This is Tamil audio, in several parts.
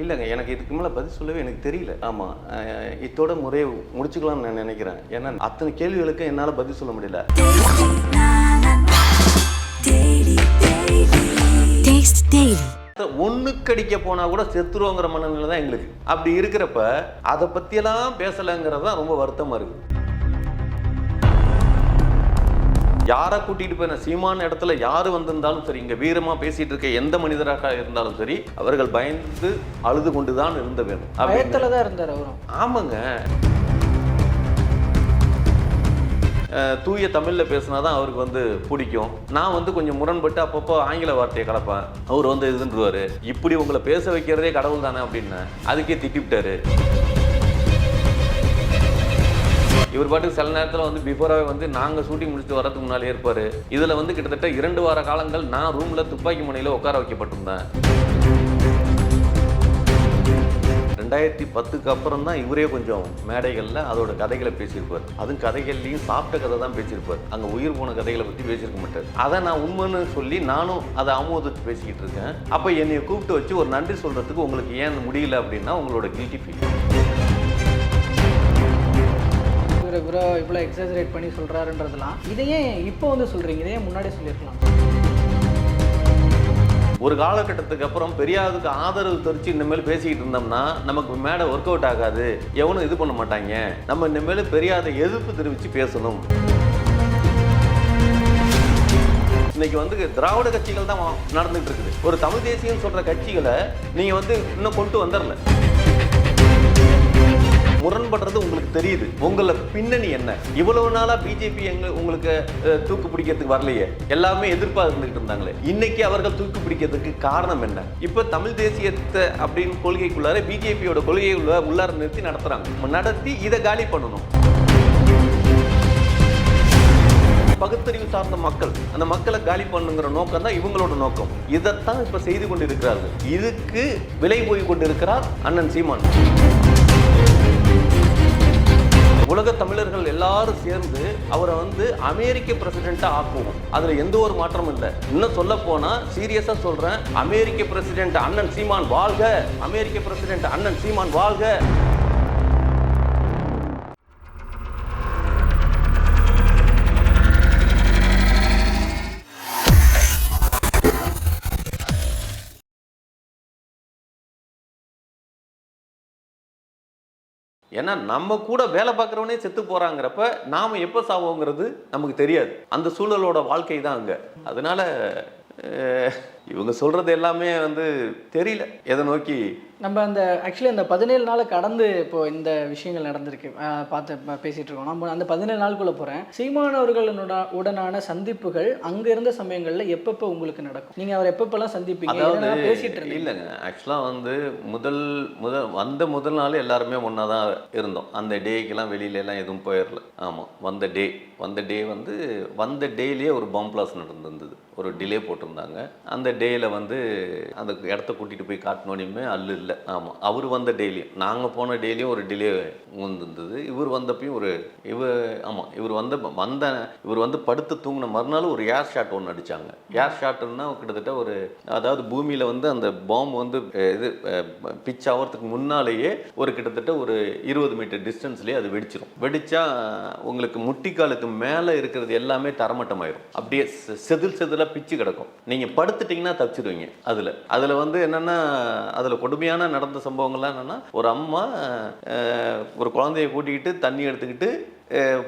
இல்லைங்க எனக்கு இதுக்கு மேலே பதில் சொல்லவே எனக்கு தெரியல. ஆமாம் இத்தோட முறையை முடிச்சுக்கலாம்னு நான் நினைக்கிறேன். ஏன்னா அத்தனை கேள்விகளுக்கு என்னால் பதில் சொல்ல முடியல. Taste Daily. ஒண்ணுக்கடிக்க போனா கூட செத்துருவோங்கிற மனநிலை தான் எங்களுக்கு. அப்படி இருக்கிறப்ப அதை பத்தியெல்லாம் பேசலைங்கிறது தான் ரொம்ப வருத்தமா இருக்கு யாரை கூட்டிட்டு போய் சீமான இடத்துல யாரு வந்திருந்தாலும் சரி இங்க வீரமா பேசிட்டு இருக்க எந்த மனிதராக இருந்தாலும் சரி அவர்கள் பயந்து அழுது கொண்டுதான் இருந்த வேணும். பயத்துல தான் இருந்தார் அவரும். ஆமாங்க. தூய தமிழில் பேசினா தான் அவருக்கு வந்து பிடிக்கும். நான் வந்து கொஞ்சம் முரண்பட்டு அப்பப்போ ஆங்கில வார்த்தையை கலப்பேன். அவர் வந்து இதுன்றுவார். இப்படி உங்களை பேச வைக்கிறதே கடவுள் தானே அப்படின்னு அதுக்கே திட்டிவிட்டாரு. இவர் பாட்டுக்கு சில நேரத்தில் வந்து பிஃபோராகவே வந்து நாங்கள் ஷூட்டிங் முடிச்சுட்டு வரதுக்கு முன்னாலே இருப்பார். இதில் வந்து கிட்டத்தட்ட இரண்டு வார காலங்கள் நான் ரூமில் துப்பாக்கி முனையில் உட்கார வைக்கப்பட்டிருந்தேன். ரெண்டாயிரத்தி பத்துக்கு அப்புறம் தான் இவரே கொஞ்சம் மேடைகளில் அதோட கதைகளை பேசியிருப்பார். அதுவும் கதைகள்லையும் சாப்பிட்ட கதை தான் பேசியிருப்பார். அங்கே உயிர் போன கதைகளை பற்றி பேசியிருக்க மாட்டார். அதை நான் உண்மைன்னு சொல்லி நானும் அதை ஆமோதித்து பேசிக்கிட்டு இருக்கேன். அப்போ என்னை கூப்பிட்டு வச்சு ஒரு நன்றி சொல்கிறதுக்கு உங்களுக்கு ஏன் முடியல அப்படின்னா உங்களோட கில்ட்டி ஃபீல் இவர் இவ்வளோ எக்ஸசரேட் பண்ணி சொல்கிறாருன்றதுலாம் இதையே இப்போ வந்து சொல்கிறீங்க இதையே முன்னாடியே சொல்லியிருக்கலாம்? ஒரு காலகட்டத்துக்கு அப்புறம் பெரியாருக்கு ஆதரவு தெரிச்சு இனிமேல் பேசிக்கிட்டு இருந்தோம்னா நமக்கு மேடை ஒர்க் அவுட் ஆகாது. எவனும் இது பண்ண மாட்டாங்க. நம்ம இனிமேல் பெரியாரை எதிர்ப்பு தெரிவித்து பேசணும். இன்னைக்கு வந்து திராவிட கட்சிகள் தான் நடந்துட்டு இருக்குது. ஒரு தமிழ் தேசியம் சொல்ற கட்சிகளை நீங்க வந்து இன்னும் கொண்டு வந்துடல முரண்படுறது உங்களுக்கு தெரியுது. உங்களை பின்னணி என்ன? இவ்வளவு நாளா பிஜேபி எங்க உங்களுக்கு தூக்கு பிடிக்கிறதுக்கு வரலையே? எல்லாமே எதிர்ப்பா இருந்துகிட்டு இருந்தாங்களே. இன்னைக்கு அவர்கள் தூக்கு பிடிக்கிறதுக்கு காரணம் என்ன? இப்ப தமிழ் தேசியத்தை அப்படின்னு கொள்கைக்குள்ளார பிஜேபியோட கொள்கையை உள்ள உள்ளார நிறுத்தி நடத்துறாங்க. நடத்தி இதை காலி பண்ணணும். பகுத்தறிவு சார்ந்த மக்கள் அந்த மக்களை காலி பண்ணுங்கிற நோக்கம் தான் இவங்களோட நோக்கம். இதைத்தான் இப்ப செய்து கொண்டிருக்கிறார்கள். இதுக்கு விலை போய் கொண்டிருக்கிறார் அண்ணன் சீமான். உலக தமிழர்கள் எல்லாரும் சேர்ந்து அவரை வந்து அமெரிக்க பிரசிடென்ட்டா ஆக்குவோம். அதில் எந்த ஒரு மாற்றமும் இல்லை. இன்னும் சொல்ல போனால் சீரியஸாக சொல்கிறேன் அமெரிக்க பிரசிடென்ட் அண்ணன் சீமான் வாழ்க. அமெரிக்க பிரசிடென்ட் அண்ணன் சீமான் வாழ்க. ஏன்னா நம்ம கூட வேலை பார்க்குறவனே செத்து போகிறாங்கிறப்ப நாம் எப்போ சாவோங்கிறது நமக்கு தெரியாது. அந்த சூழலோட வாழ்க்கை தான் அங்கே. அதனால இவங்க சொல்றது எல்லாமே வந்து தெரியல. எதை நோக்கி? நம்ம அந்த ஆக்சுவலி அந்த பதினேழு நாளை கடந்து இப்போ இந்த விஷயங்கள் நடந்திருக்கு. பார்த்து ப- பேசிட்டு இருக்கோம். நம்ம அந்த பதினேழு நாளுக்குள்ள போறேன். சீமான் அவர்களுடனான உடனான சந்திப்புகள் அங்க இருந்த சமயங்கள்ல எப்பப்போ உங்களுக்கு நடக்கும்? நீங்க அவர் எப்பப்பெல்லாம் சந்திப்பீங்க? அதாவது பேசிட்டு இல்லைங்க. ஆக்சுவலாக வந்து முதல் முதல் வந்த முதல் நாள் எல்லாருமே ஒன்றா தான் இருந்தோம். அந்த டேக்கெல்லாம் வெளியில எல்லாம் எதுவும் போயிடல ஆமாம் வந்த டே. வந்த டே வந்து வந்த டேலேயே ஒரு பாம் பிளாஸ் நடந்திருந்தது. ஒரு டிலே போட்டிருந்தாங்க. அந்த டேயில் வந்து அந்த இடத்த கூட்டிகிட்டு போய் காட்டினோடையுமே அல்லு இல்லை. ஆமாம் அவர் வந்த டெய்லியும் நாங்கள் போன டெய்லியும் ஒரு டிலே வந்துருந்தது. இவர் வந்தப்பையும் ஒரு இவர் ஆமாம் இவர் வந்த வந்த இவர் வந்து படுத்து தூங்கின மறுநாள் ஒரு ஏர் ஷாட் ஒன்று அடிச்சாங்க. ஏர் ஷாட்டுன்னா கிட்டத்தட்ட ஒரு அதாவது பூமியில் வந்து அந்த பாம்பு வந்து இது பிச் ஆகிறதுக்கு முன்னாலேயே ஒரு கிட்டத்தட்ட ஒரு இருபது மீட்டர் டிஸ்டன்ஸ்லேயே அது வெடிச்சிடும் வெடித்தா உங்களுக்கு முட்டிக்காலுக்கு மேலே இருக்கிறது எல்லாமே தரமட்டமாயிடும் அப்படியே செதில் செதிலாக பிச்சு கிடக்கும். நீங்கள் படுத்துட்டீங்க படுத்துட்டீங்கன்னா தப்பிச்சிடுவீங்க. அதில். அதில் வந்து என்னென்னா அதில் கொடுமையான நடந்த சம்பவங்கள்லாம் என்னென்னா ஒரு அம்மா ஒரு குழந்தைய கூட்டிக்கிட்டு தண்ணி எடுத்துக்கிட்டு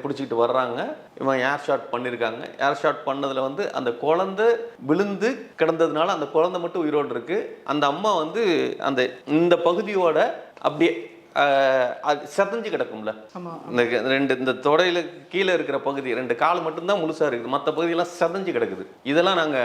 பிடிச்சிக்கிட்டு வர்றாங்க. இவன் ஏர் ஷாட் பண்ணியிருக்காங்க ஏர் ஷாட் பண்ணதில் வந்து அந்த குழந்தை விழுந்து கிடந்ததுனால அந்த குழந்தை மட்டும் உயிரோடு இருக்குது அந்த அம்மா வந்து அந்த இந்த பகுதியோட அப்படியே அது செதஞ்சு கிடக்கும்ல. இந்த ரெண்டு இந்த தொடையில கீழே இருக்கிற பகுதி ரெண்டு கால் மட்டும்தான் முழுசா இருக்குது. மற்ற பகுதியெல்லாம் செதஞ்சு கிடக்குது. இதெல்லாம் நாங்க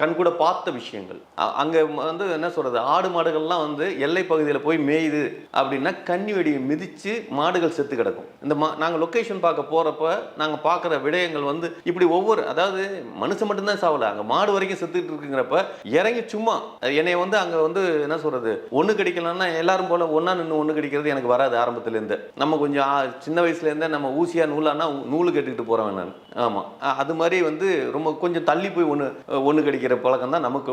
கண்கூட பார்த்த விஷயங்கள். அங்க வந்து என்ன சொல்றது? ஆடு மாடுகள்லாம் வந்து எல்லை பகுதியில போய் மேயுது அப்படின்னா கன்னி வெடியை மிதிச்சு மாடுகள் செத்து கிடக்கும். இந்த மா நாங்க லொகேஷன் பார்க்க போறப்ப நாங்க பார்க்குற விடயங்கள் வந்து இப்படி ஒவ்வொரு அதாவது மனுஷன் மட்டும்தான் சாவல. அங்க மாடு வரைக்கும் செத்துட்டு இருக்குங்கிறப்ப இறங்கி சும்மா என்னை வந்து அங்க வந்து என்ன சொல்றது? ஒண்ணு கிடைக்கலன்னா எல்லாரும் போல ஒண்ணா நின்று ஒண்ணு கிடைக்கிறது எனக்கு வராது ஆரம்பத்துலேருந்து. நம்ம கொஞ்சம் சின்ன வயசுலேருந்தே நம்ம ஊசியாக நூலானா நூல் கட்டிக்கிட்டு போகிறவன் நான். ஆமாம் அது மாதிரி வந்து ரொம்ப கொஞ்சம் தள்ளி போய் ஒன்று ஒன்று கடிக்கிற பழக்கம் தான் நமக்கு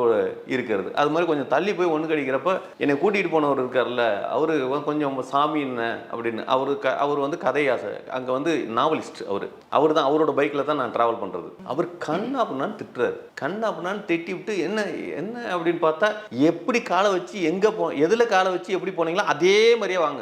இருக்கிறது. அது மாதிரி கொஞ்சம் தள்ளி போய் ஒன்று கடிக்கிறப்ப என்னை கூட்டிகிட்டு போனவர் இருக்கார்ல அவரு கொஞ்சம் சாமி என்ன அப்படின்னு அவரு க அவர் வந்து கதையாசை அங்கே வந்து நாவலிஸ்ட் அவர். அவர் தான் அவரோட பைக்கில் தான் நான் ட்ராவல் பண்ணுறது அவர் கண் அப்படின்னான்னு திட்டுறாரு. கண் அப்படின்னான்னு திட்டி விட்டு என்ன என்ன? அப்படின்னு பார்த்தா எப்படி காலை வச்சு எங்கே போ எதில் காலை வச்சு எப்படி போனீங்களோ அதே மாதிரியே வாங்க.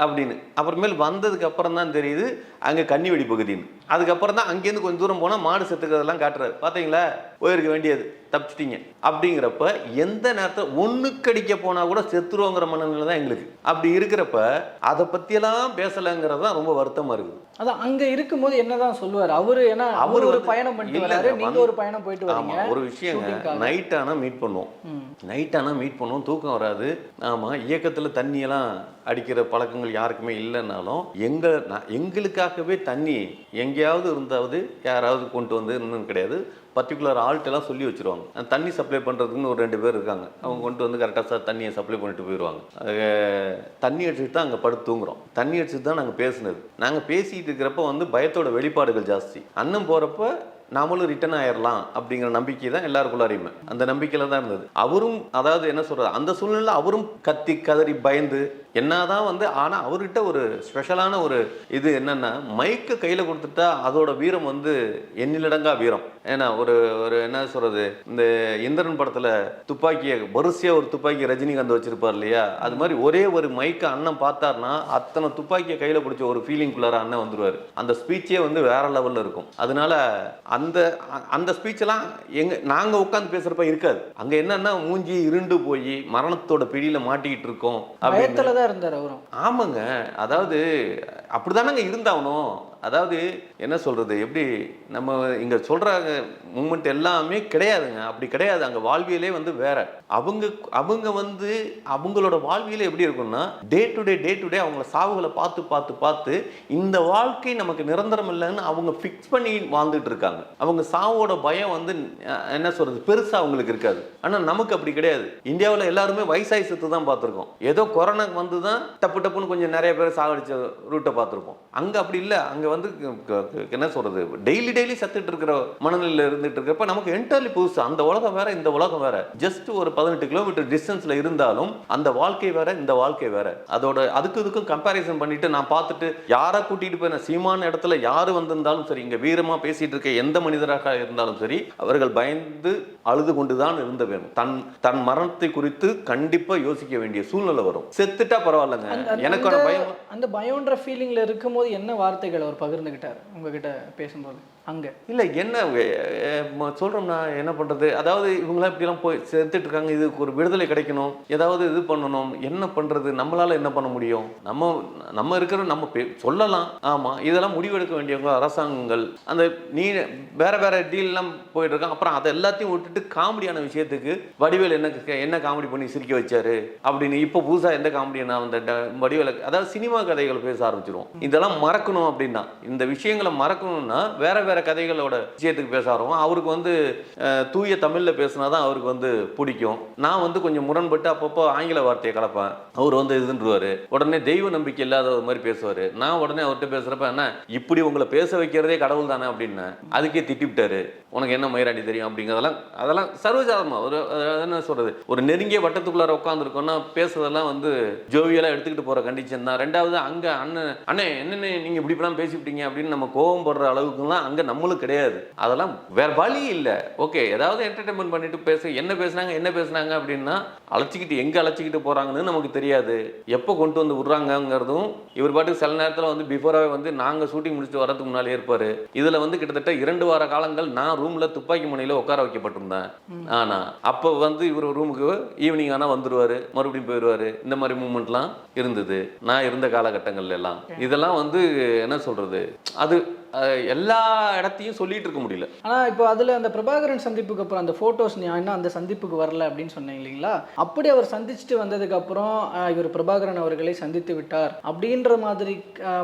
அப்படின்னு. அப்புறமேல் வந்ததுக்கு அப்புறம் தான் தெரியுது அங்கே கன்னிவெடி பகுதின்னு. அதுக்கப்புறம் தான் அங்கேருந்து கொஞ்சம் தூரம் போனால் மாடு செத்துக்கிறதெல்லாம் காட்டுறாரு. பார்த்தீங்களா போயிருக்க வேண்டியது. தப்பிச்சிட்டீங்க. அப்படிங்கிறப்ப எந்த நேரத்தில் ஒன்றுக்கு அடிக்க போனால் கூட செத்துருவோங்கிற மனநிலை தான் எங்களுக்கு. அப்படி இருக்கிறப்ப அதை பற்றியெல்லாம் பேசலைங்கிறது தான் ரொம்ப வருத்தமாக இருக்குது. அதான் அங்க இருக்கும்போது என்னதான் சொல்லுவார்? அவரு ஏன்னா அவரு ஒரு பயணம் பண்ணிட்டு இல்லைங்க, வராரு. நீங்க வந்து- ஒரு பயணம் போயிட்டு வரீங்க. ஒரு விஷயங்க. நைட் ஆனால் மீட் பண்ணுவோம். நைட் ஆனால் மீட் பண்ணுவோம். தூக்கம் வராது. ஆமாம் இயக்கத்தில் தண்ணியெல்லாம் அடிக்கிற பழக்கங்கள் யாருக்குமே இல்லைன்னாலும் எங்கள் நான் எங்களுக்காகவே தண்ணி எங்கேயாவது இருந்தாவது யாராவது கொண்டு வந்து இன்னும் கிடையாது. பர்டிகுலர் ஆள்கிட்டலாம் சொல்லி வச்சுருவாங்க. அந்த தண்ணி சப்ளை பண்ணுறதுக்குன்னு ஒரு ரெண்டு பேர் இருக்காங்க. அவங்க கொண்டு வந்து கரெக்டாக சார் தண்ணியை சப்ளை பண்ணிட்டு போயிடுவாங்க தண்ணி அடிச்சுட்டு தான் அங்கே படுத்து தூங்குறோம். தண்ணி அடிச்சுட்டு தான் நாங்கள் பேசுனது. நாங்கள் பேசிகிட்டு இருக்கிறப்ப வந்து பயத்தோட வெளிப்பாடுகள் ஜாஸ்தி. அண்ணன் போகிறப்ப நாமளும் ரிட்டர்ன் ஆயிடலாம் அப்படிங்கிற நம்பிக்கை தான் எல்லாருக்குள்ளாரையுமே. அந்த நம்பிக்கையில் தான் இருந்தது. அவரும் அதாவது என்ன சொல்கிறது அந்த சூழ்நிலை அவரும் கத்தி கதறி பயந்து என்னதான் வந்து ஆனால் அவர்கிட்ட ஒரு ஸ்பெஷலான ஒரு இது என்னன்னா மைக்கை கையில் கொடுத்துட்டா அதோட வீரம் வந்து எண்ணிலடங்கா வீரம். ஏன்னா ஒரு ஒரு என்ன சொல்றது இந்த இந்திரன் படத்துல துப்பாக்கியை வரிசையா ஒரு துப்பாக்கி ரஜினிகாந்த் வச்சிருப்பார் இல்லையா? அது மாதிரி ஒரே ஒரு மைக்கை அண்ணன் பார்த்தாருன்னா அத்தனை துப்பாக்கியை கையில பிடிச்ச ஒரு ஃபீலிங் குள்ளார அண்ணன் வந்துருவாரு. அந்த ஸ்பீச்சே வந்து வேற லெவல்ல இருக்கும். அதனால அந்த அ- அந்த ஸ்பீச் எல்லாம் எங்க நாங்க உட்காந்து பேசுறப்ப இருக்காது. அங்க என்னன்னா மூஞ்சி இருண்டு போய் மரணத்தோட பிடியில மாட்டிக்கிட்டு இருக்கோம் அப்படின்னு தான் இருந்தார் அவரும். ஆமாங்க. அதாவது அப்படிதானங்க இருந்தாகணும் அதாவது என்ன சொல்கிறது எப்படி நம்ம இங்கே சொல்கிற மூமெண்ட் எல்லாமே கிடையாதுங்க. அப்படி கிடையாது. அங்கே வாழ்வியலே வந்து வேற. அவங்க அவங்க வந்து அவங்களோட வாழ்வியலே எப்படி இருக்கும்னா day to day day to day அவங்கள சாவுகளை பார்த்து பார்த்து பார்த்து இந்த வாழ்க்கை நமக்கு நிரந்தரம் இல்லைன்னு அவங்க ஃபிக்ஸ் பண்ணி வாழ்ந்துட்டு இருக்காங்க. அவங்க சாவோட பயம் வந்து என்ன சொல்கிறது பெருசாக அவங்களுக்கு இருக்காது. ஆனால் நமக்கு அப்படி கிடையாது. இந்தியாவில் எல்லாருமே வயசாகி செத்து தான் பார்த்துருக்கோம். ஏதோ கொரோனா வந்து தான் டப்பு டப்புன்னு கொஞ்சம் நிறைய பேர் சாகடிச்ச ரூட்டை பார்த்துருப்போம். அங்கே அப்படி இல்லை. அங்கே வந்து என்ன சொல்றது டெய்லி டெய்லி செத்துட்டு இருக்கிற மனநிலையில் இருந்துட்டு இருக்கிறப்ப நமக்கு என்டர்லி புதுசு. அந்த உலகம் வேற இந்த உலகம் வேற. ஜஸ்ட் ஒரு பதினெட்டு கிலோமீட்டர் டிஸ்டன்ஸ்ல இருந்தாலும் அந்த வாழ்க்கை வேற இந்த வாழ்க்கை வேற. அதோட அதுக்கு இதுக்கும் கம்பேரிசன் பண்ணிட்டு நான் பார்த்துட்டு யாரை கூட்டிட்டு போய் நான் சீமான இடத்துல யாரு வந்திருந்தாலும் சரி இங்க வீரமா பேசிட்டு இருக்க எந்த மனிதராக இருந்தாலும் சரி அவர்கள் பயந்து அழுது கொண்டுதான் இருந்த வேணும். தன் தன் மரணத்தை குறித்து கண்டிப்பா யோசிக்க வேண்டிய சூழ்நிலை வரும். செத்துட்டா பரவாயில்லைங்க. எனக்கான பயம். அந்த பயம்ன்ற ஃபீலிங்ல இருக்கும்போது என்ன வார்த்தைகள் அவர் பகிர்ந்துக்கிட்டார் உங்ககிட்ட பேசும்போது. அங்கே. இல்லை என்ன சொல்கிறோம்னா என்ன பண்ணுறது அதாவது இவங்களாம் இப்படிலாம் போய் செத்துட்டு இருக்காங்க இதுக்கு ஒரு விடுதலை கிடைக்கணும் ஏதாவது இது பண்ணணும் என்ன பண்ணுறது நம்மளால் என்ன பண்ண முடியும்? நம்ம நம்ம இருக்கிற நம்ம பே- சொல்லலாம். ஆமாம் இதெல்லாம் முடிவெடுக்க வேண்டியவங்க அரசாங்கங்கள். அந்த நீ வேற வேற டீல்லாம் போயிட்டிருக்கான் அப்புறம் அதை எல்லாத்தையும் விட்டுட்டு காமெடியான விஷயத்துக்கு வடிவேல் என்ன என்ன காமெடி பண்ணி சிரிக்க வச்சாரு? அப்படின்னு இப்போ புதுசாக எந்த காமெடி நான் அந்த ட- வடிவேல அதாவது சினிமா கதைகளை பேச ஆரம்பிச்சிருவோம். இதெல்லாம் மறக்கணும் அப்படின்னா இந்த விஷயங்களை மறக்கணும்னா வேற வேறு கதைகளோட விஷயத்துக்கு பேச ஆரம்பம் அவருக்கு வந்து தூய தமிழில் பேசினா தான் அவருக்கு வந்து பிடிக்கும். நான் வந்து கொஞ்சம் முரண்பட்டு அப்பப்போ ஆங்கில வார்த்தையை கலப்பேன். அவர் வந்து இதுன்றுவாரு. உடனே தெய்வ நம்பிக்கை இல்லாத ஒரு மாதிரி பேசுவார். நான் உடனே அவர்கிட்ட பேசுறப்ப என்ன இப்படி உங்களை பேச வைக்கிறதே கடவுள் தானே அப்படின்னு அதுக்கே திட்டிவிட்டாரு. உனக்கு என்ன மயிராடி தெரியும்? அப்படிங்கிறதெல்லாம் அதெல்லாம் சர்வசாதாரணமா. ஒரு என்ன சொல்கிறது ஒரு நெருங்கிய வட்டத்துக்குள்ளார உட்காந்துருக்கோம்னா பேசுறதெல்லாம் வந்து ஜோவியெல்லாம் எடுத்துக்கிட்டு போகிற கண்டிஷன் தான். ரெண்டாவது அங்கே அண்ணன் அண்ணே என்னண்ணே நீங்கள் இப்படி இப்படிலாம் பேசிவிட்டீங்க? அப்படின்னு நம்ம கோவம் போடுற அளவுக்குலாம் அங்கே நம்மளும் கிடையாது. அதெல்லாம் வேற வழி இல்லை. ஓகே ஏதாவது என்டர்டைன்மெண்ட் பண்ணிட்டு பேச என்ன பேசுனாங்க என்ன பேசுனாங்க அப்படின்னா அழைச்சிக்கிட்டு எங்கே அழைச்சிக்கிட்டு போறாங்கன்னு நமக்கு தெரியாது. எப்போ கொண்டு வந்து விடுறாங்கங்கிறதும் இவர் பாட்டுக்கு சில நேரத்தில் வந்து பிஃபோராகவே வந்து நாங்க ஷூட்டிங் முடிச்சுட்டு வரதுக்கு முன்னாலே இருப்பார். இதுல வந்து கிட்டத்தட்ட இரண்டு வார காலங்கள் நான் ரூம்ல துப்பாக்கி முனையில உட்கார வைக்கப்பட்டிருந்தேன். ஆனா அப்போ வந்து இவர் ரூமுக்கு ஈவினிங் ஆனா வந்துருவாரு மறுபடியும் போயிடுவாரு இந்த மாதிரி மூமெண்ட்லாம் இருந்தது. நான் இருந்த காலகட்டங்கள்ல எல்லாம். இதெல்லாம் வந்து என்ன சொல்றது? அது எல்லா இடத்தையும் சொல்லிட்டு இருக்க முடியல. ஆனா இப்போ அதுல அந்த பிரபாகரன் சந்திப்புக்கு அப்புறம் அந்த போட்டோஸ் நீ அந்த சந்திப்புக்கு வரல அப்படின்னு சொன்னீங்க இல்லைங்களா? அப்படி அவர் சந்திச்சுட்டு வந்ததுக்கப்புறம் இவர் பிரபாகரன் அவர்களை சந்தித்து விட்டார். அப்படின்ற மாதிரி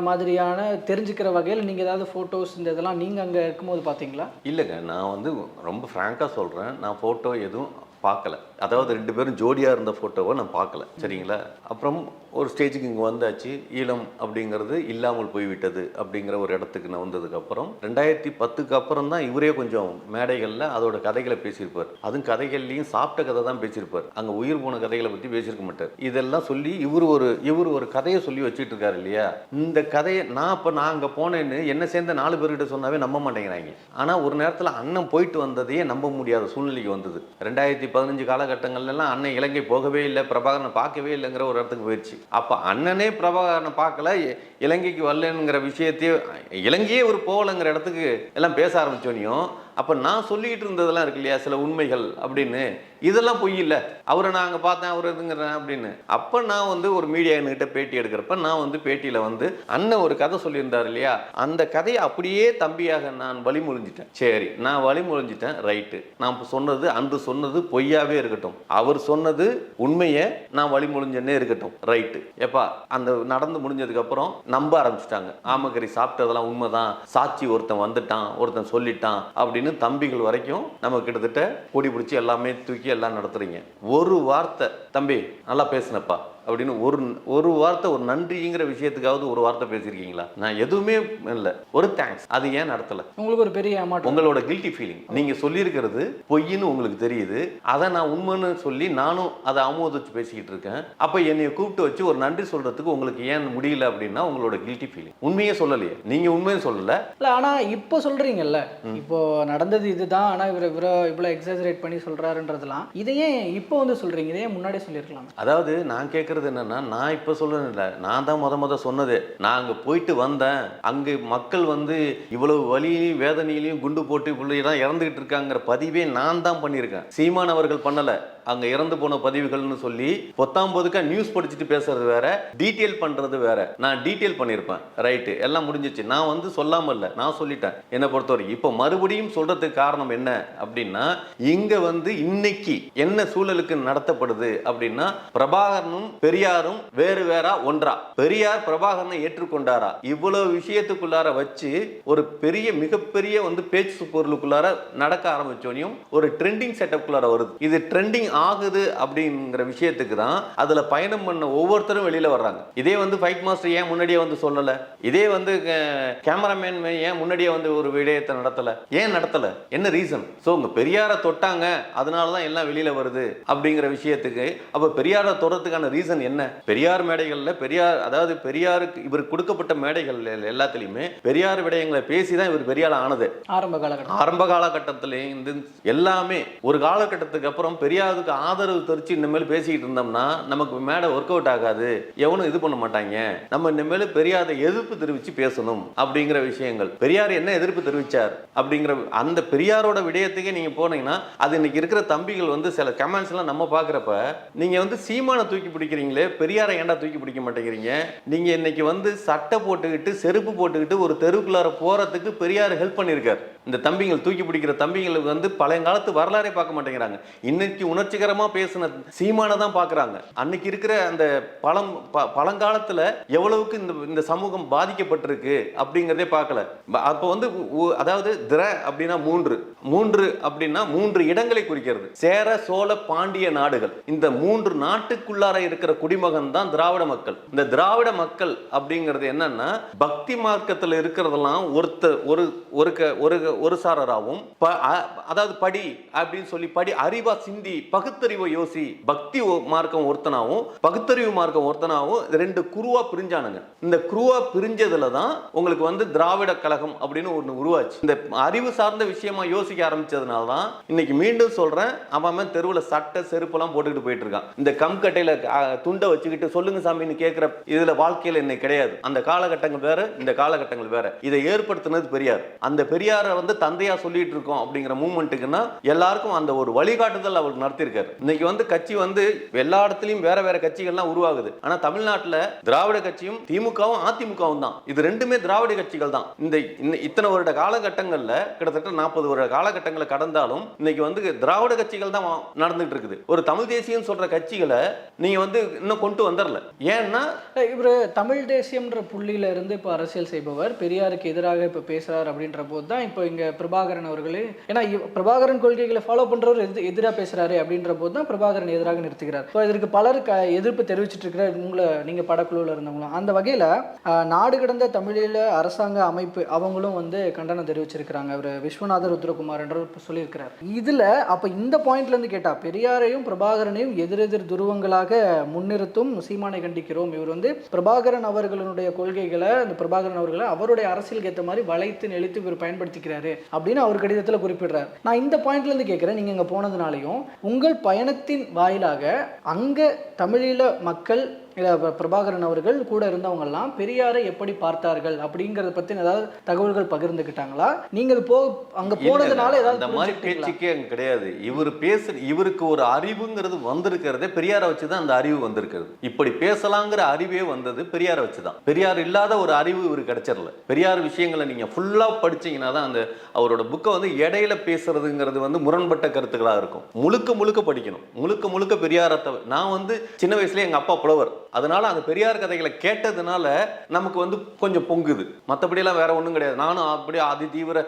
மாதிரியான தெரிஞ்சுக்கிற வகையில் நீங்கள் ஏதாவது ஃபோட்டோஸ் இந்த இதெல்லாம் நீங்கள் அங்கே இருக்கும்போது பார்த்தீங்களா? இல்லைங்க நான் வந்து ரொம்ப ஃப்ராங்காக சொல்கிறேன் நான் ஃபோட்டோ எதுவும் பார்க்கல. அதாவது ரெண்டு பேரும் ஜோடியாக இருந்த ஃபோட்டோவை நான் பார்க்கல. சரிங்களா? அப்புறம் ஒரு ஸ்டேஜுக்கு இங்கே வந்தாச்சு. ஈழம் அப்படிங்கிறது இல்லாமல் போய்விட்டது அப்படிங்கிற ஒரு இடத்துக்கு நான் வந்ததுக்கப்புறம் ரெண்டாயிரத்தி பத்துக்கு அப்புறம் தான் இவரே கொஞ்சம் மேடைகளில் அதோட கதைகளை பேசியிருப்பார். அதுவும் கதைகள்லையும் சாப்பிட்ட கதை தான் பேசியிருப்பார். அங்கே உயிர் போன கதைகளை பற்றி பேசியிருக்க மாட்டார். இதெல்லாம் சொல்லி இவர் ஒரு இவர் ஒரு கதையை சொல்லி வச்சுட்டு இருக்காரு இல்லையா? இந்த கதையை நான் இப்போ நான் அங்கே போனேன்னு என்ன சேர்ந்த நாலு பேர்கிட்ட சொன்னாவே நம்ப மாட்டேங்கிறாங்க. ஆனால் ஒரு நேரத்தில் அண்ணன் போயிட்டு வந்ததையே நம்ப முடியாத சூழ்நிலைக்கு வந்தது. ரெண்டாயிரத்தி பதினஞ்சு காலகட்டங்கள்லாம் அண்ணன் இலங்கை போகவே இல்லை பிரபாகரனை பார்க்கவே இல்லைங்கிற ஒரு இடத்துக்கு போயிடுச்சு அப்போ அண்ணனே பிரபாகரனை பார்க்கல இ- இலங்கைக்கு வரலங்கிற விஷயத்தையே இலங்கையே ஒரு போகலைங்கிற இடத்துக்கு எல்லாம் பேச ஆரம்பிச்சோனையும் அப்போ நான் சொல்லிக்கிட்டு இருந்ததெல்லாம் இருக்கு இல்லையா சில உண்மைகள் அப்படின்னு? இதெல்லாம் பொய் இல்லை. அவரை நான் அங்கே பார்த்தேன் அவர் இதுங்கிறேன் அப்படின்னு. அப்போ நான் வந்து ஒரு மீடியா என்கிட்ட பேட்டி எடுக்கிறப்ப நான் வந்து பேட்டியில் வந்து அண்ணன் ஒரு கதை சொல்லியிருந்தார் இல்லையா? அந்த கதையை அப்படியே தம்பியாக நான் வழிமொழிஞ்சிட்டேன். சரி நான் வழிமொழிஞ்சிட்டேன் ரைட்டு நான் சொன்னது அன்று சொன்னது பொய்யாவே இருக்கட்டும். அவர் சொன்னது உண்மையை நான் வழிமொழிஞ்சன்னே இருக்கட்டும். ரைட்டு எப்பா அந்த நடந்து முடிஞ்சதுக்கப்புறம் நம்ப ஆரம்பிச்சிட்டாங்க. ஆமக்கறி சாப்பிட்டதெல்லாம் உண்மைதான். சாட்சி ஒருத்தன் வந்துட்டான் ஒருத்தன் சொல்லிட்டான் அப்படின்னு தம்பிகள் வரைக்கும் நம்ம கிட்டத்தட்ட பொடி பிடிச்சி எல்லாமே தூக்கி எல்லாம் நடத்துறீங்க. ஒரு வார்த்தை தம்பி நல்லா பேசுனப்பா. அப்படின்னு ஒரு ஒரு வார்த்தை ஒரு நன்றிங்கிற விஷயத்துக்காவது ஒரு வார்த்தை பேசியிருக்கீங்களா? நான் எதுவுமே இல்லை. ஒரு தேங்க்ஸ் அது ஏன் நடத்தல? உங்களுக்கு ஒரு பெரிய ஏமாற்றம். உங்களோட கில்ட்டி ஃபீலிங் நீங்க சொல்லியிருக்கிறது பொய்ன்னு உங்களுக்கு தெரியுது. அதை நான் உண்மைன்னு சொல்லி நானும் அதை ஆமோதிச்சு பேசிக்கிட்டு இருக்கேன். அப்ப என்னைய கூப்பிட்டு வச்சு ஒரு நன்றி சொல்றதுக்கு உங்களுக்கு ஏன் முடியல அப்படின்னா உங்களோட கில்ட்டி ஃபீலிங் உண்மையே சொல்லலையே. நீங்க உண்மையை சொல்லல. இல்லை ஆனால் இப்போ சொல்கிறீங்கல்ல இப்போ நடந்தது இதுதான். ஆனால் இவர் இவரை இவ்வளோ எக்ஸாஜரேட் பண்ணி சொல்கிறாருன்றதெல்லாம் இதையே இப்போ வந்து சொல்கிறீங்க இதையே முன்னாடியே சொல்லியிருக்கலாம். அதாவது நான் கேட்குறது என்னன்னா நான் இப்போ சொல்லணும் நான் தான் முத முத சொன்னது. நான் அங்கே போயிட்டு வந்தேன். அங்கே மக்கள் வந்து இவ்வளவு வலியிலையும் வேதனையிலையும் குண்டு போட்டு பிள்ளையெல்லாம் இறந்துகிட்டு இருக்காங்கிற பதிவே நான் தான் பண்ணியிருக்கேன். சீமான் அவர்கள் பண்ணல. அங்க இறந்து போன பதிவுகள்னு சொல்லி பொத்தாம் பொதுக்கா நியூஸ் படிச்சுட்டு பேசுறது வேற டீட்டெயில் பண்றது வேற. நான் டீட்டெயில் பண்ணியிருப்பேன். ரைட்டு எல்லாம் முடிஞ்சிச்சு. நான் வந்து சொல்லாமல் இல்லை. நான் சொல்லிட்டேன். என்னை பொறுத்தவரைக்கும் இப்போ மறுபடியும் சொல்றதுக்கு காரணம் என்ன அப்படின்னா இங்க வந்து இன்னைக்கு என்ன சூழலுக்கு நடத்தப்படுது அப்படின்னா பிரபாகரனும் பெரியாரும் வேறு வேறா ஒன்றா. பெரியார் பிரபாகரனை ஏற்றுக்கொண்டாரா? இவ்வளவு விஷயத்துக்குள்ளார வச்சு ஒரு பெரிய மிகப்பெரிய வந்து பேச்சு பொருளுக்குள்ளார நடக்க ஆரம்பிச்சோனையும் ஒரு ட்ரெண்டிங் செட்டப்குள்ளார வருது. இது ட்ரெண்டிங் ஆகுது அப்படிங்கிற விஷயத்துக்கு தான் அதுல பயணம் பண்ண ஒவ்வொருத்தரும் வெளியில வர்றாங்க. இதே வந்து ஃபைட் மாஸ்டர் ஏன் முன்னாடியே வந்து சொல்லல? இதே வந்து கேமராமேன் ஏன் முன்னாடியே வந்து ஒரு விடயத்தை நடத்தல? ஏன் நடத்தல? என்ன ரீசன் ஸோ உங்க பெரியாரை தொட்டாங்க அதனால தான் எல்லாம் வெளியில வருது அப்படிங்கிற விஷயத்துக்கு அப்ப பெரியாரை தொடறதுக்கான ரீசன் என்ன? பெரியார் மேடைகள்ல பெரியார் அதாவது பெரியாருக்கு இவருக்கு கொடுக்கப்பட்ட மேடைகள் எல்லாத்துலயுமே பெரியார் விடயங்களை பேசி தான் இவர் பெரியார் ஆனது. ஆரம்ப காலகட்டம். ஆரம்ப காலகட்டத்திலே இந்த எல்லாமே ஒரு காலகட்டத்துக்கு அப்புறம் பெரியாருக்கு ஆதரவு தெரிச்சு இனிமேல் பேசிக்கிட்டு இருந்தோம்னா நமக்கு மேடை ஒர்க் அவுட் ஆகாது. எவனும் இது பண்ண மாட்டாங்க. நம்ம இனிமேல் பெரியாரை எதிர்ப்பு தெரிவிச்சு பேசணும் அப்படிங்கிற விஷயங்கள். பெரியார் என்ன எதிர்ப்பு தெரிவிச்சார் அப்படிங்கிற அந்த பெரியாரோட விடயத்துக்கே நீங்க போனீங்கன்னா அது இன்னைக்கு இருக்கிற தம்பிகள் வந்து சில கமெண்ட்ஸ் எல்லாம் நம்ம பாக்குறப்ப நீங்க வந்து சீமானை தூக்கி இருக்கிறீங்களே பெரியாரை ஏன்டா தூக்கி பிடிக்க மாட்டேங்கிறீங்க? நீங்க இன்னைக்கு வந்து சட்டை போட்டுக்கிட்டு செருப்பு போட்டுக்கிட்டு ஒரு தெருவுக்குள்ளார போறதுக்கு பெரியார் ஹெல்ப் பண்ணியிருக்காரு. இந்த தம்பிங்கள் தூக்கி பிடிக்கிற தம்பிங்களுக்கு வந்து பழங்காலத்து வரலாறே பார்க்க மாட்டேங்கிறாங்க. இன்னைக்கு உணர்ச்சிகரமா பேசின சீமானை தான் பார்க்குறாங்க. அன்னைக்கு இருக்கிற அந்த பழம் பழங்காலத்தில் பழங்காலத்துல எவ்வளவுக்கு இந்த இந்த சமூகம் பாதிக்கப்பட்டிருக்கு அப்படிங்கிறதே பார்க்கல. அப்போ வந்து அதாவது திர அப்படின்னா மூன்று. மூன்று அப்படின்னா மூன்று இடங்களை குறிக்கிறது. சேர சோழ பாண்டிய நாடுகள். இந்த மூன்று நாட்டுக்குள்ளார இருக்கிற குடிமகன் தான் திராவிட மக்கள். இந்த திராவிட மக்கள் அப்படிங்கிறது என்னன்னா பக்தி மார்க்கத்தில் இருக்கிறதெல்லாம் ஒருத்தர் ஒரு ஒரு க- ஒரு ஒரு சாரராகவும் ப- அதாவது படி அப்படின்னு சொல்லி படி அறிவா சிந்தி பகுத்தறிவை யோசி பக்தி மார்க்கம் ஒருத்தனாகவும் பகுத்தறிவு மார்க்கம் ஒருத்தனாகவும் ரெண்டு குருவா பிரிஞ்சானுங்க. இந்த குருவா பிரிஞ்சதுல தான் உங்களுக்கு வந்து திராவிட கழகம் அப்படின்னு ஒன்று உருவாச்சு. இந்த அறிவு சார்ந்த விஷயமா யோசிக்க ஆரம்பிச்சதுனால தான் இன்னைக்கு மீண்டும் சொல்றேன் அவன் அவன் சட்டை செருப்பெல்லாம் போட்டுக்கிட்டு போயிட்டு இருக்கான். இந்த கம் கட்டையில துண்டை வச்சுக்கிட்டு சொல்லுங்க சாமின்னு கேட்கிற இதுல வாழ்க்கையில் என்னை கிடையாது. அந்த காலகட்டங்கள் வேற இந்த காலகட்டங்கள் வேற. இதை ஏற்படுத்தினது பெரியார். அந்த பெரியாரை வந்து தந்தையா சொல்லிட்டு இருக்கோம் அப்படிங்கிற மூமெண்ட்டுக்குன்னா எல்லாருக்கும் அந்த ஒரு வழிகாட்டுதல் அவருக்கு நடத்தியிருக்காரு. இன்னைக்கு வந்து கட்சி வந்து எல்லா இடத்துலயும் வேற வேற கட்சிகள்லாம் உருவாகுது. ஆனா தமிழ்நாட்டில் திராவிட கட்சியும் திமுகவும் அதிமுகவும் தான். இது ரெண்டுமே திராவிட கட்சிகள் தான். இந்த இத்தனை வருட காலகட்டங்கள்ல கிட்டத்தட்ட நாற்பது வருட காலகட்டங்களை கடந்தாலும் இன்னைக்கு வந்து திராவிட கட்சிகள் தான் நடந்துட்டு இருக்குது. ஒரு தமிழ் தேசியம் சொல்ற கட்சிகளை நீங்க வந்து இன்னும் கொண்டு வந்துடல ஏன்னா இவர் தமிழ் தேசியம்ன்ற புள்ளியில இருந்து இப்போ அரசியல் செய்பவர் பெரியாருக்கு எதிராக இப்போ பேசுறாரு அப்படின்ற போது தான் இப்போ இங்க பிரபாகரன் அவர்களே ஏன்னா பிரபாகரன் கொள்கைகளை ஃபாலோ பண்றவர் எது எதிராக பேசுறாரு அப்படின்ற போது தான் பிரபாகரன் எதிராக நிறுத்துகிறார். ஸோ இதற்கு பலர் க எதிர்ப்பு தெரிவிச்சிட்டு இருக்கிற உங்களை நீங்க படக்குழுவில் இருந்தவங்களும் அந்த வகையில நாடு கடந்த தமிழீழ அரசாங்க அமைப்பு அவங்களும் வந்து கண்டனம் தெரிவிச்சிருக்கிறாங்க. அவர் விஸ்வநாதர் ருத்ரகுமார் என்று சொல்லியிருக்கிறார். இதுல அப்ப இந்த பாயிண்ட்ல இருந்து கேட்டா பெரியாரையும் பிரபாகரனையும் எதிரெதிர் துருவங்களாக முன்னிறுத்தும் சீமானை கண்டிக்கிறோம். இவர் வந்து பிரபாகரன் அவர்களுடைய கொள்கைகளை அந்த பிரபாகரன் அவர்களை அவருடைய அரசியலுக்கு ஏற்ற மாதிரி வளைத்து நெளித்து இவர் பயன்படுத்திக்கிறாரு அப்படின்னு அவர் கடிதத்தில் குறிப்பிடுறார். நான் இந்த பாயிண்ட்ல இருந்து கேட்குறேன் நீங்க இங்க போனதுனாலையும் உங்கள் பயணத்தின் வாயிலாக அங்க தமிழீழ மக்கள் பிரபாகரன் அவர்கள் கூட இருந்தவங்கெல்லாம் பெரியாரை எப்படி பார்த்தார்கள் அப்படிங்கறத பத்தி ஏதாவது தகவல்கள் பகிர்ந்துக்கிட்டாங்களா நீங்க இது போ அங்க போனதுனால ஏதாவது அந்த மாதிரி? பேச்சுக்கே அங்க கிடையாது. இவர் பேசு இவருக்கு ஒரு அறிவுங்கிறது வந்திருக்கிறதே பெரியாரை வச்சு தான் அந்த அறிவு வந்திருக்கிறது. இப்படி பேசலாங்கிற அறிவே வந்தது பெரியாரை வச்சு தான் பெரியார் இல்லாத ஒரு அறிவு இவருக்கு கிடைச்சிடல. பெரியார் விஷயங்களை நீங்க ஃபுல்லா படிச்சீங்கன்னா தான் அந்த அவரோட புக்கை வந்து இடையில பேசுறதுங்கிறது வந்து முரண்பட்ட கருத்துக்களா இருக்கும். முழுக்க முழுக்க படிக்கணும். முழுக்க முழுக்க பெரியாரை தவிர நான் வந்து சின்ன வயசுல எங்க அப்பா புலவர். அதனால அந்த பெரியார் கதைகளை கேட்டதுனால நமக்கு வந்து கொஞ்சம் பொங்குது. மற்றபடியெல்லாம் வேற ஒன்றும் கிடையாது. நானும் அப்படியே அதி தீவிர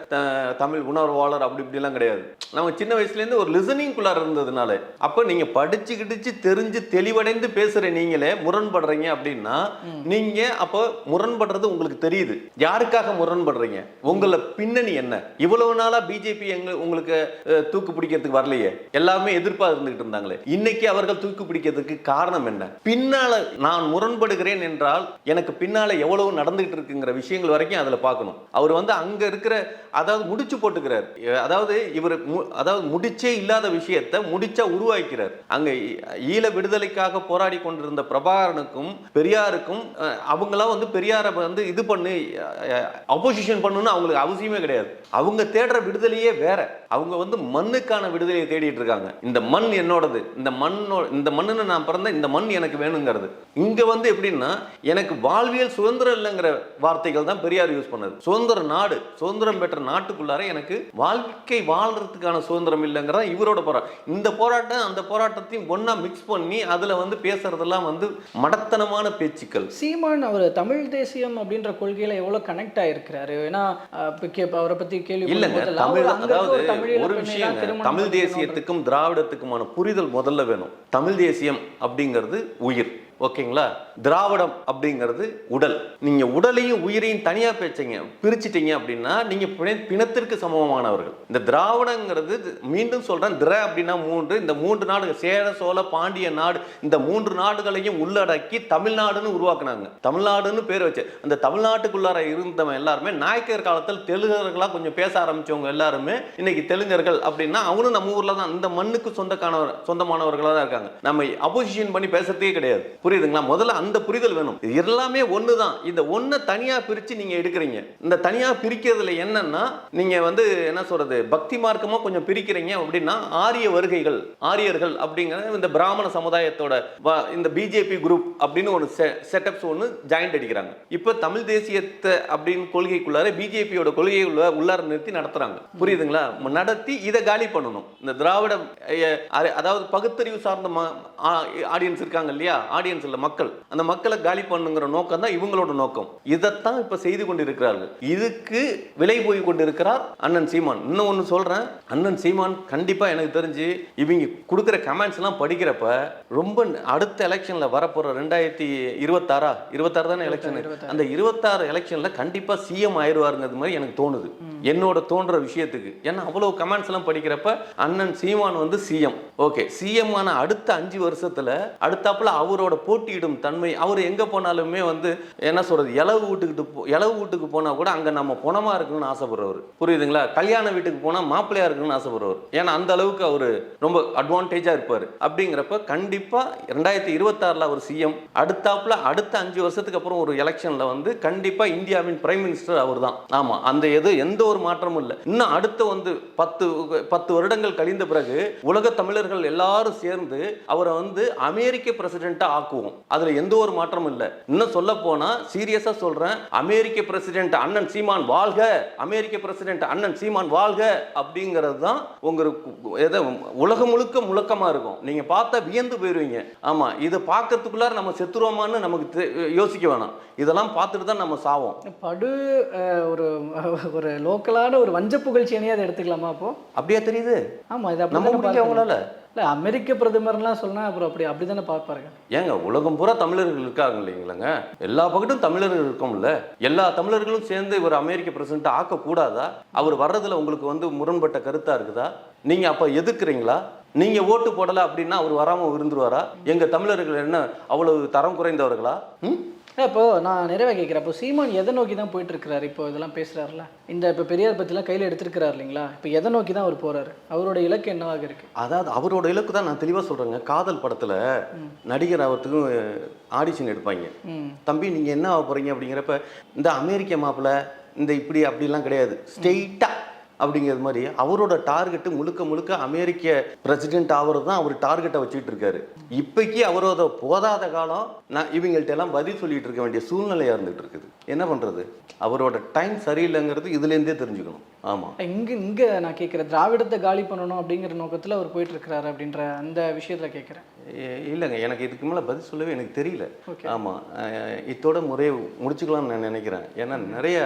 தமிழ் உணர்வாளர் அப்படி இப்படிலாம் கிடையாது. நம்ம சின்ன வயசுலேருந்து ஒரு லிசனிங் குள்ளார இருந்ததுனால அப்போ நீங்க படிச்சு கிடிச்சு தெரிஞ்சு தெளிவடைந்து பேசுற நீங்களே முரண்படுறீங்க அப்படின்னா நீங்க அப்போ முரண்படுறது உங்களுக்கு தெரியுது. யாருக்காக முரண்படுறீங்க? உங்கள பின்னணி என்ன? இவ்வளவு நாளா பிஜேபி எங்க உங்களுக்கு தூக்கு பிடிக்கிறதுக்கு வரலையே. எல்லாமே எதிர்ப்பா இருந்துகிட்டு இருந்தாங்களே. இன்னைக்கு அவர்கள் தூக்கு பிடிக்கிறதுக்கு காரணம் என்ன? பின்னால நான் முரண்படுகிறேன் என்றால் எனக்கு பின்னால எவ்வளவு நடந்துகிட்டு இருக்குங்கிற விஷயங்கள் வரைக்கும் அதில் பார்க்கணும். அவர் வந்து அங்க இருக்கிற அதாவது முடிச்சு போட்டுக்கிறார். அதாவது இவர் மு- அதாவது முடிச்சே இல்லாத விஷயத்தை முடிச்சா உருவாக்கிறார். அங்க ஈழ விடுதலைக்காக போராடி கொண்டிருந்த பிரபாகரனுக்கும் பெரியாருக்கும் அவங்களாம் வந்து பெரியாரை வந்து இது பண்ணி அப்போசிஷன் பண்ணணும்னு அவங்களுக்கு அவசியமே கிடையாது. அவங்க தேடுற விடுதலையே வேற. அவங்க வந்து மண்ணுக்கான விடுதலையை தேடிட்டு இருக்காங்க. இந்த மண் என்னோடது. இந்த மண்ணோ இந்த மண்ணுன்னு நான் பிறந்த இந்த மண் எனக்கு வேணுங்கிறது. இங்க வந்து எப்படின்னா எனக்கு வாழ்வியல் சுதந்திரம் இல்லைங்கிற வார்த்தைகள் தான் பெரியார் யூஸ் பண்ணது. சுதந்திர நாடு சுதந்திரம் பெற்ற நாட்டுக்குள்ளார எனக்கு வாழ்க்கை வாழ்றதுக்கான சுதந்திரம் இல்லைங்கிறதா இவரோட போராட்டம் இந்த போராட்டம் அந்த போராட்டத்தையும் ஒண்ணா மிக்ஸ் பண்ணி அதுல வந்து பேசுறதெல்லாம் வந்து மடத்தனமான பேச்சுக்கள். சீமான் அவர் தமிழ் தேசியம் அப்படின்ற கொள்கையில எவ்வளவு கனெக்ட் ஆயிருக்கிறாரு? ஏன்னா அவரை பத்தி கேள்வி இல்லைங்க தமிழ் அதாவது ஒரு திருமணம் தமிழ் தேசியத்துக்கும் திராவிடத்துக்குமான புரிதல் முதல்ல வேணும். தமிழ் தேசியம் அப்படிங்கிறது உயிர். ஓகேங்களா? திராவிடம் அப்படிங்கிறது உடல். நீங்க உடலையும் உயிரையும் தனியா பேச்சீங்க பிரிச்சிட்டீங்க அப்படின்னா நீங்க பிணத்திற்கு சமமானவர்கள். இந்த திராவிடங்கிறது மீண்டும் சொல்றேன் திர அப்படின்னா மூன்று இந்த மூன்று நாடுகள் சேர சோழ பாண்டிய நாடு இந்த மூன்று நாடுகளையும் உள்ளடக்கி தமிழ்நாடுன்னு உருவாக்குனாங்க. தமிழ்நாடுன்னு பேர் வச்சு அந்த தமிழ்நாட்டுக்குள்ளார இருந்தவன் எல்லாருமே நாயக்கர் காலத்தில் தெலுங்கர்களா கொஞ்சம் பேச ஆரம்பிச்சவங்க எல்லாருமே இன்னைக்கு தெலுங்கர்கள் அப்படின்னா அவனும் நம்ம ஊர்ல தான் இந்த மண்ணுக்கு சொந்தக்கானவர் சொந்தமானவர்களா தான் இருக்காங்க. நம்ம அப்போசிஷன் பண்ணி பேசுறதே கிடையாது. புரியுதுங்களா? முதல்ல அந்த புரிதல் வேணும். இது எல்லாமே ஒன்று தான் இந்த ஒன்றை தனியாக பிரித்து நீங்கள் எடுக்கிறீங்க. இந்த தனியாக பிரிக்கிறதுல என்னன்னா நீங்கள் வந்து என்ன சொல்கிறது பக்தி மார்க்கமாக கொஞ்சம் பிரிக்கிறீங்க அப்படின்னா ஆரிய வருகைகள் ஆரியர்கள் அப்படிங்கிற இந்த பிராமண சமுதாயத்தோட இந்த பிஜேபி குரூப் அப்படின்னு ஒரு செட்டப்ஸ் ஒன்று ஜாயிண்ட் அடிக்கிறாங்க. இப்போ தமிழ் தேசியத்தை அப்படின்னு கொள்கைக்குள்ளார பிஜேபியோட கொள்கையை உள்ள உள்ளார நிறுத்தி நடத்துகிறாங்க புரியுதுங்களா? நடத்தி இதை காலி பண்ணணும். இந்த திராவிட அதாவது பகுத்தறிவு சார்ந்த ஆடியன்ஸ் இருக்காங்க இல்லையா? ஆடியன்ஸ் இல்ல மக்கள். அந்த மக்களை காலி பண்ணுங்கிற நோக்கம் தான் இவங்களோட நோக்கம். இதைத்தான் இப்ப செய்து கொண்டிருக்கிறார்கள். இதுக்கு விலை போய் கொண்டிருக்கிறார் அண்ணன் சீமான். இன்னும் ஒன்று சொல்றேன். அண்ணன் சீமான் கண்டிப்பா எனக்கு தெரிஞ்சு இவங்க கொடுக்குற கமெண்ட்ஸ் எல்லாம் படிக்கிறப்ப ரொம்ப அடுத்த எலெக்ஷன்ல வரப்போற ரெண்டாயிரத்தி இருபத்தாறா? இருபத்தாறு தானே எலெக்ஷன் அந்த இருபத்தாறு எலெக்ஷன்ல கண்டிப்பா சிஎம் ஆயிடுவாருங்கிறது மாதிரி எனக்கு தோணுது. என்னோட தோன்ற விஷயத்துக்கு. ஏன்னா அவ்வளவு கமெண்ட்ஸ் எல்லாம் படிக்கிறப்ப அண்ணன் சீமான் வந்து சிஎம் ஓகே சிஎம் ஆன அடுத்த அஞ்சு வருஷத்துல அடுத்தாப்புல அவரோட போட்டியிடும் தன்மை. அவர் எங்கே போனாலுமே வந்து என்ன சொல்கிறது இலவு வீட்டுக்கிட்டு போ இலவு வீட்டுக்கு போனால் கூட அங்கே நம்ம பணமாக இருக்கணும்னு ஆசைப்படுறவர். புரியுதுங்களா? கல்யாண வீட்டுக்கு போனால் மாப்பிள்ளையாக இருக்கணும்னு ஆசைப்படுறவர். ஏன்னா அந்த அளவுக்கு அவர் ரொம்ப அட்வான்டேஜாக இருப்பார். அப்படிங்கிறப்ப கண்டிப்பாக ரெண்டாயிரத்தி இருபத்தாறில் அவர் சிஎம் அடுத்தாப்புல அடுத்த அஞ்சு வருஷத்துக்கு அப்புறம் ஒரு எலெக்ஷனில் வந்து கண்டிப்பாக இந்தியாவின் பிரைம் மினிஸ்டர் அவர் தான் ஆமாம் அந்த எது எந்த ஒரு மாற்றமும் இல்லை. இன்னும் அடுத்த வந்து பத்து பத்து வருடங்கள் கழிந்த பிறகு உலக தமிழர்கள் எல்லாரும் சேர்ந்து அவரை வந்து அமெரிக்க பிரசிடென்ட்டா ஆக்கணும் தாக்குவோம் அதுல எந்த ஒரு மாற்றமும் இல்லை. இன்னும் சொல்ல போனா சீரியஸா சொல்றேன். அமெரிக்க பிரசிடென்ட் அண்ணன் சீமான் வாழ்க. அமெரிக்க பிரசிடென்ட் அண்ணன் சீமான் வாழ்க அப்படிங்கிறது தான் உங்களுக்கு எதை உலகம் முழுக்க முழக்கமா இருக்கும். நீங்க பார்த்தா வியந்து போயிருவீங்க. ஆமா இதை பார்க்கறதுக்குள்ளார நம்ம செத்துருவோமான்னு நமக்கு யோசிக்க வேணாம். இதெல்லாம் பார்த்துட்டு தான் நம்ம சாவோம். படு ஒரு ஒரு லோக்கலான ஒரு வஞ்ச புகழ்ச்சியனையே அதை எடுத்துக்கலாமா அப்போ? அப்படியா தெரியுது? ஆமா இது நம்ம முடிக்க அவங்களால இல்லை அமெரிக்க பிரதமர்லாம் சொன்னால் அப்புறம் அப்படி அப்படி தானே பார்ப்பாருங்க. ஏங்க உலகம் பூரா தமிழர்கள் இருக்காங்க இல்லைங்களாங்க? எல்லா பக்கட்டும் தமிழர்கள் இருக்கோம்ல? எல்லா தமிழர்களும் சேர்ந்து இவர் அமெரிக்க பிரசிடண்ட் ஆக்கக்கூடாதா? அவர் வர்றதுல உங்களுக்கு வந்து முரண்பட்ட கருத்தா இருக்குதா? நீங்க அப்ப எதுக்குறீங்களா நீங்க ஓட்டு போடல அப்படின்னா அவர் வராம இருந்துருவாரா எங்க தமிழர்கள் என்ன அவ்வளவு தரம் குறைந்தவர்களா? ம்? ஏ, இப்போ நான் நிறைவே கேட்குறேன். இப்போ சீமான் எதை நோக்கி தான் போயிட்டு இருக்கிறாரு இப்போ இதெல்லாம் பேசுறாருல இந்த இப்போ பெரியார் பற்றிலாம் கையில் எடுத்திருக்கிறார் இல்லைங்களா? இப்போ எதை நோக்கி தான் அவர் போறாரு? அவரோட இலக்கு என்னவாக இருக்கு? அதாவது அவரோட இலக்கு தான் நான் தெளிவா சொல்றேங்க. காதல் படத்துல நடிகர் ஆகிறதுக்கும் ஆடிஷன் எடுப்பாங்க. தம்பி நீங்கள் என்ன ஆக போகிறீங்க அப்படிங்கிறப்ப இந்த அமெரிக்க மாப்பிள்ளை இந்த இப்படி அப்படிலாம் கிடையாது. ஸ்ட்ரெயிட்டாக அப்படிங்கிறது மாதிரி அவரோட டார்கெட்டு முழுக்க முழுக்க அமெரிக்க பிரசிடென்ட் ஆகிறது தான் அவர் டார்கெட்டை வச்சுட்டு இருக்காரு. இப்போக்கி அவரோட போதாத காலம் நான் இவங்கள்ட்ட எல்லாம் பதில் சொல்லிட்டு இருக்க வேண்டிய சூழ்நிலையாக இருந்துகிட்டு இருக்குது. என்ன பண்ணுறது அவரோட டைம் சரியில்லைங்கிறது இதுலேருந்தே தெரிஞ்சுக்கணும். ஆமாம் இங்கே இங்கே நான் கேட்குறேன் திராவிடத்தை காலி பண்ணணும் அப்படிங்கிற நோக்கத்தில் அவர் போயிட்டு இருக்கிறாரு அப்படின்ற அந்த விஷயத்தில் கேட்குறேன் இல்லைங்க எனக்கு இதுக்கு மேலே பதில் சொல்லவே எனக்கு தெரியல. ஆமாம் இத்தோட முறையை முடிச்சுக்கலாம்னு நான் நினைக்கிறேன். ஏன்னா நிறைய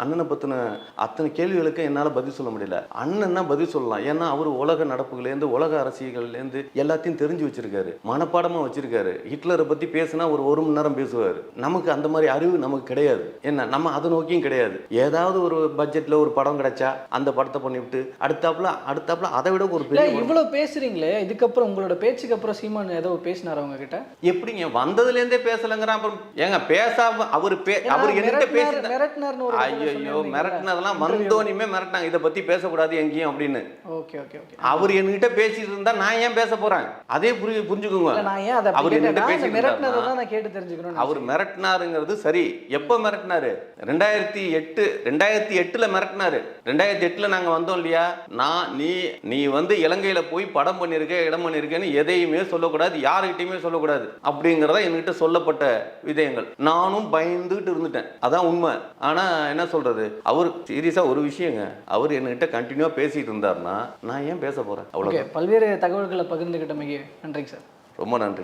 அண்ணனை பற்றின அத்தனை கேள்விகளுக்கு என்னால் பதில் சொல்ல முடியல. அண்ணன்னா பதில் சொல்லலாம். ஏன்னா அவர் உலக நடப்புகள்லேருந்து உலக அரசியல்கள்லேருந்து எல்லாத்தையும் தெரிஞ்சு வச்சிருக்காரு. மனப்பாடமாக வச்சிருக்காரு. ஹிட்லரை பற்றி பேசினா ஒரு ஒரு மணி நேரம் பேசுவார். நமக்கு அந்த மாதிரி அறிவு நமக்கு கிடையாது. என்ன நம்ம அதை நோக்கியும் கிடையாது. ஏதாவது ஒரு பட்ஜெட்டில் ஒரு படம் கிடைச்சா அந்த படத்தை பண்ணிவிட்டு அடுத்தாப்புல அடுத்தாப்புல அதை விட ஒரு பெரிய இவ்வளவு பேசுறீங்களே இதுக்கப்புறம் உங்களோட பேச்சுக்கு அப்புறம் சீமான் ஏதோ பேசினார் அவங்க கிட்ட எப்படிங்க? வந்ததுலேருந்தே பேசலங்கிறான் அப்புறம் ஏங்க பேசாம அவர் பே அவர் பேசி மிரட்டினார்னு ஒரு ஐயோ மிரட்டினதெல்லாம் வந்தோனியுமே மிரட்டினாங்க. இதை பத்தி பேசக்கூடாது எங்கேயும் அப்படின்னு. Okay okay okay. அவர் என்கிட்ட பேசிட்டு இருந்தா நான் ஏன் பேச போறேன்? அதே புரி புரிஞ்சுக்கோங்க. நான் ஏன் அதை அவர் என்கிட்ட மிரட்டினதை தான் நான் கேட்டு தெரிஞ்சுக்கணும் அவர் மிரட்டினாருங்கிறது சரி. எப்போ மிரட்டினாரு? ரெண்டாயிரத்தி எட்டு ரெண்டாயிரத்தி எட்டுல மிரட்டினாரு. ரெண்டாயிரத்தி எட்டுல நாங்க வந்தோம் இல்லையா? நான் நீ நீ வந்து இலங்கையில போய் படம் பண்ணிருக்க இடம் பண்ணிருக்கேன்னு எதையுமே சொல்லக்கூடாது யாருக்கிட்டையுமே சொல்லக்கூடாது அப்படிங்கிறத என்கிட்ட சொல்லப்பட்ட விதயங்கள். நானும் பயந்துகிட்டு இருந்துட்டேன். அதான் உண்மை. ஆனா என்ன சொல்றது? அவர் சீரியஸா ஒரு விஷயங்க. அவர் என்கிட்ட கண்டினியூவா பேசிட்டு இருந்தாருன்னா நான் ஏன் பேச போறேன்? ஓகே அவ்வளவுதான் பல்வேறு தகவல்களை பகிர்ந்துக்கிட்டமைக்கு நன்றிங்க சார். ரொம்ப நன்றி.